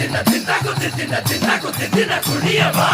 తిన్న తిన్న కొద్ది తిన్న తిన్న కొద్ది తిన్న కుడియవా